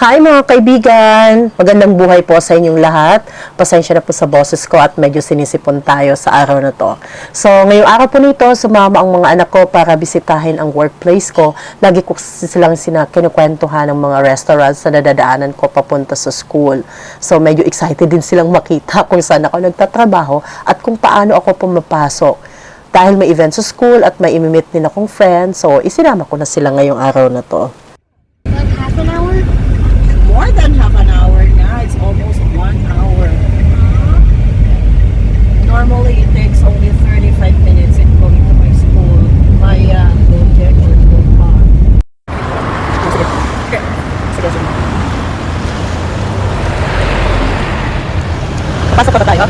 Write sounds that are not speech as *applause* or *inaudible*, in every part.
Hi mga kaibigan! Magandang buhay po sa inyong lahat. Pasensya na po sa boses ko at medyo sinisipon tayo sa araw na to. So, ngayong araw po nito, sumama ang mga anak ko para bisitahin ang workplace ko. Lagi ko silang kinukwentuhan ng mga restaurants na nadadaanan ko papunta sa school. So, medyo excited din silang makita *laughs* kung saan ako nagtatrabaho at kung paano ako pumapasok. Dahil may event sa school at may imimit din akong friends, so isinama ko na sila ngayong araw na to. Like half an hour? More than half an hour na. It's almost one hour. Normally, it takes only 35 minutes in going to my school via Gojek or Gopar. Sige. Sige, sige. Pasok pa tayo?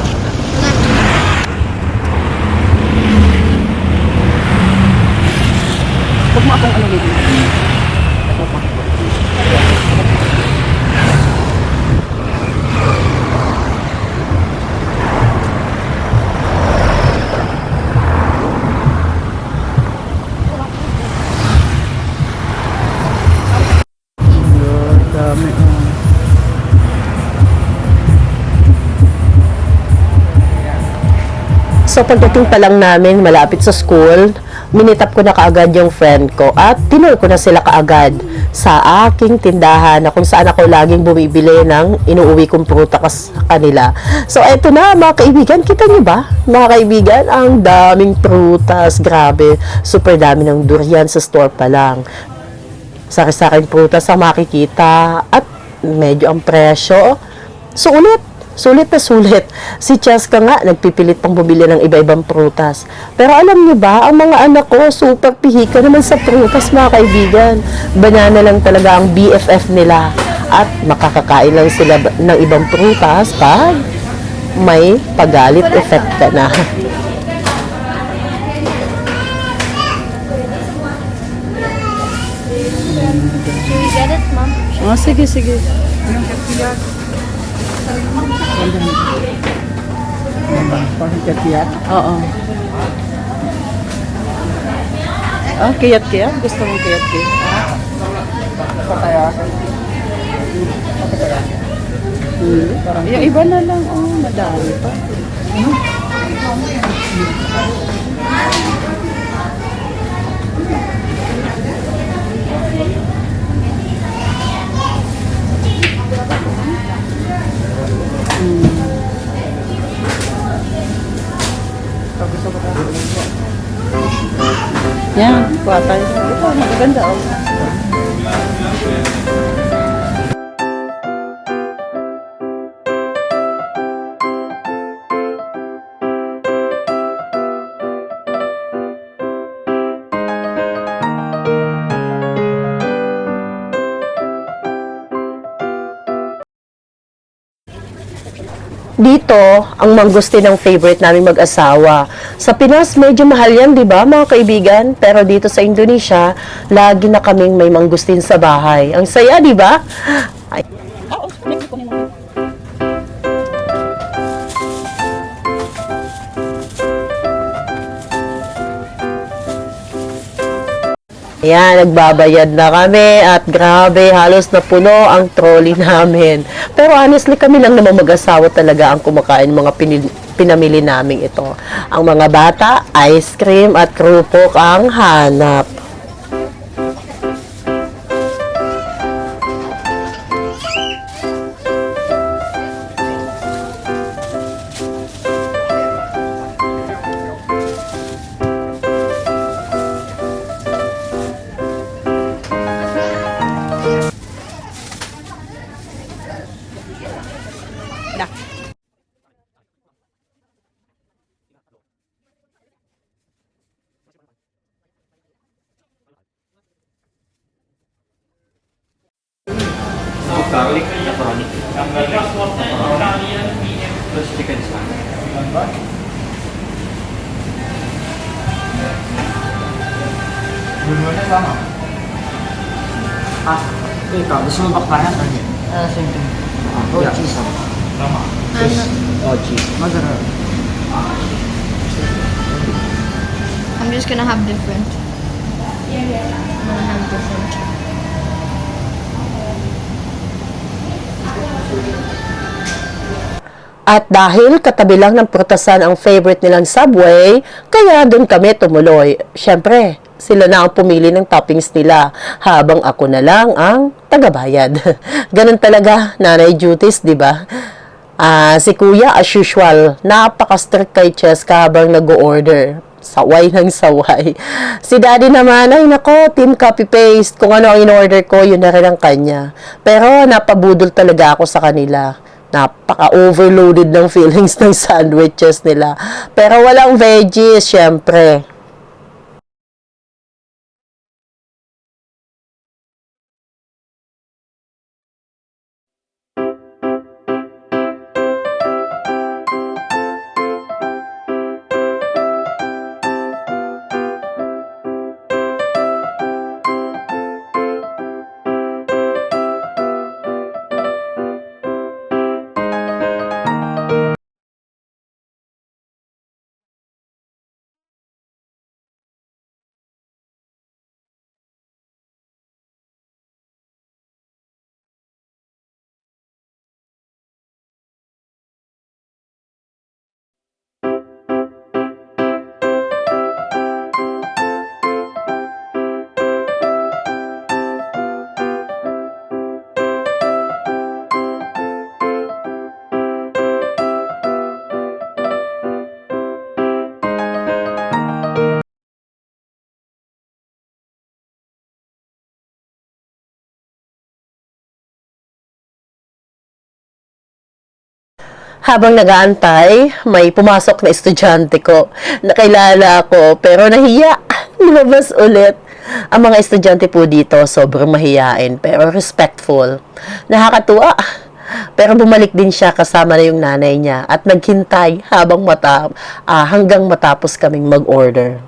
Huwag mo akong ano dito. Ito pa. Dami. So pagdating pa lang namin malapit sa school, minitap ko na kaagad yung friend ko at tinur ko na sila kaagad sa aking tindahan na kung saan ako laging bumibili ng inuuwi kong prutas kanila. So eto na mga kaibigan, kita niyo ba? Mga kaibigan, ang daming prutas, grabe. Super dami ng durian sa store pa lang. Sari-saring prutas ang makikita at medyo ang presyo. Sulit. Sulit na sulit. Si Cheska nga, nagpipilit pang bumili ng iba-ibang prutas. Pero alam niyo ba, ang mga anak ko, super pihika naman sa prutas, mga kaibigan. Banana lang talaga ang BFF nila. At makakakain lang sila ng ibang prutas pag may pagalit effect ka na. Should we get it, Mom? Oh, sige, sige. Parang kiyat Oo. Ah, kiyat-kiyat? Gusto mong kiyat-kiyat? Pataya? Hmm, parang yung iba na lang, oh, madami pa. Yan, kuha tayo. Ito, maganda oh. Dito, ang mangustin ang favorite namin mag-asawa. Sa Pinas, medyo mahal yan, di ba, mga kaibigan? Pero dito sa Indonesia, lagi na kaming may mangustin sa bahay. Ang saya, di ba? Ay, Ah, oh, Ayan, nagbabayad na kami at grabe, halos na puno ang trolley namin. Pero honestly, kami lang naman mag-asawa talaga ang kumakain mga pinil- pinamili namin ito. Ang mga bata, ice cream at krupok ang hanap. Garlic pepperoni. Plus chicken salad. Dulunya sama. Ah, ikaw, gusto mo ba kaya? Ah, same thing. Oh, cheese sama. Sama. Oh, cheese. Masarap. I'm just gonna have different. Yeah, yeah. I'm gonna have different. At dahil katabi lang ng prutasan ang favorite nilang Subway, kaya doon kami tumuloy. Siyempre, sila na ang pumili ng toppings nila habang ako na lang ang tagabayad. *laughs* Ganun talaga, nanay duties, di ba? Uh, si kuya, as usual, napaka-strict kay Cheska habang nag-order. Saway ng saway. *laughs* Si Daddy naman, ay nako, team copy-paste. Kung ano ang in-order ko, yun na rin ang kanya. Pero napabudol talaga ako sa kanila. Napaka-overloaded ng *laughs* feelings ng sandwiches nila. Pero walang veggies, syempre. Habang nagaantay, may pumasok na estudyante ko. Nakilala ako, pero nahiya. *laughs* Lumabas ulit. Ang mga estudyante po dito, sobrang mahiyain, pero respectful. Nakakatuwa. Pero bumalik din siya kasama na yung nanay niya at naghintay habang mata, ah, hanggang matapos kaming mag-order.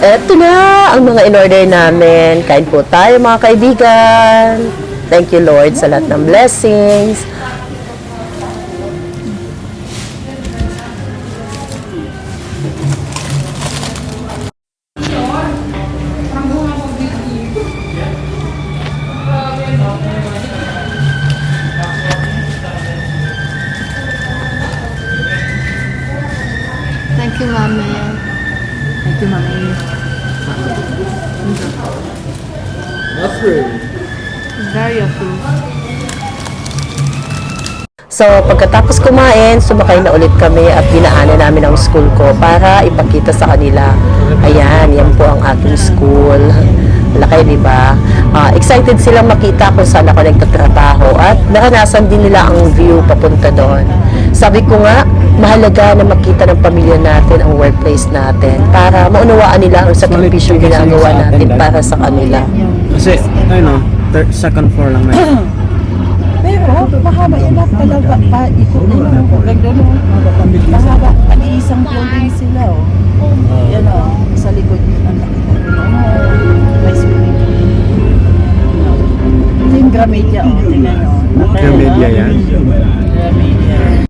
Eto na ang mga in-order namin. Kain po tayo mga kaibigan. Thank you Lord sa lahat ng blessings. Thank you, Mama. Thank you, Mami. Very approved. So, pagkatapos kumain, sumakay na ulit kami at dinaanan namin ang school ko para ipakita sa kanila. Ayan, yan po ang aking school. Laki, di ba? Ah, excited silang makita kung saan ako nagtatrabaho at naranasan din nila ang view papunta doon. Sabi ko nga, mahalaga na makita ng pamilya natin ang workplace natin para maunawaan nila ang sakripisyo ginagawa natin para sa kanila. Kasi, ayun o, third, second floor lang may. *clears throat* Pero, mahaba yan lahat talaga. Pa, ikot na lang. Oh. mahaba. Pag-iisang building sila, oh. Yan, oh. Sa likod yun. Ang laki na oh. May swimming pool. Ito yung Gramedia, oh. Tingnan nyo. Gramedia yan? Gramedia.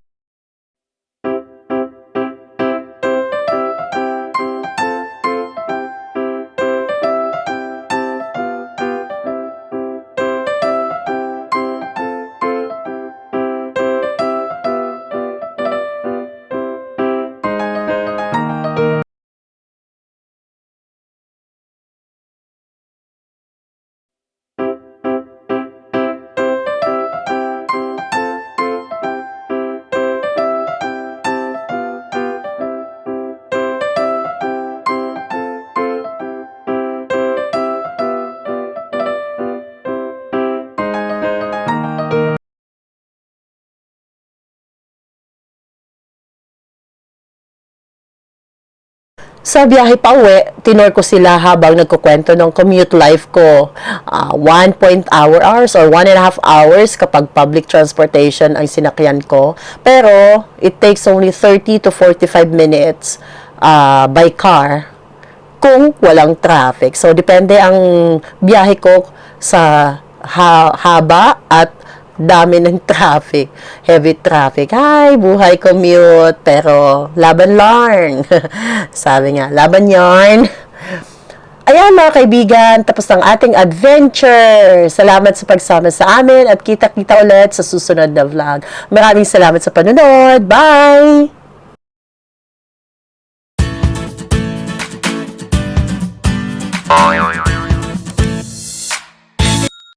Sa biyahe pa uwi, tinor ko sila habang nagkukwento ng commute life ko. Ah, 1.0 hours or 1 and a half hours kapag public transportation ang sinakyan ko. Pero, it takes only 30 to 45 minutes ah, by car kung walang traffic. So, depende ang biyahe ko sa ha- haba at dami ng traffic. Heavy traffic. Hi, buhay commute. Pero, laban larn. *laughs* Sabi nga, laban yarn. Ayan mga kaibigan, tapos ang ating adventure. Salamat sa pagsama sa amin at kita-kita ulit sa susunod na vlog. Maraming salamat sa panonood. Bye!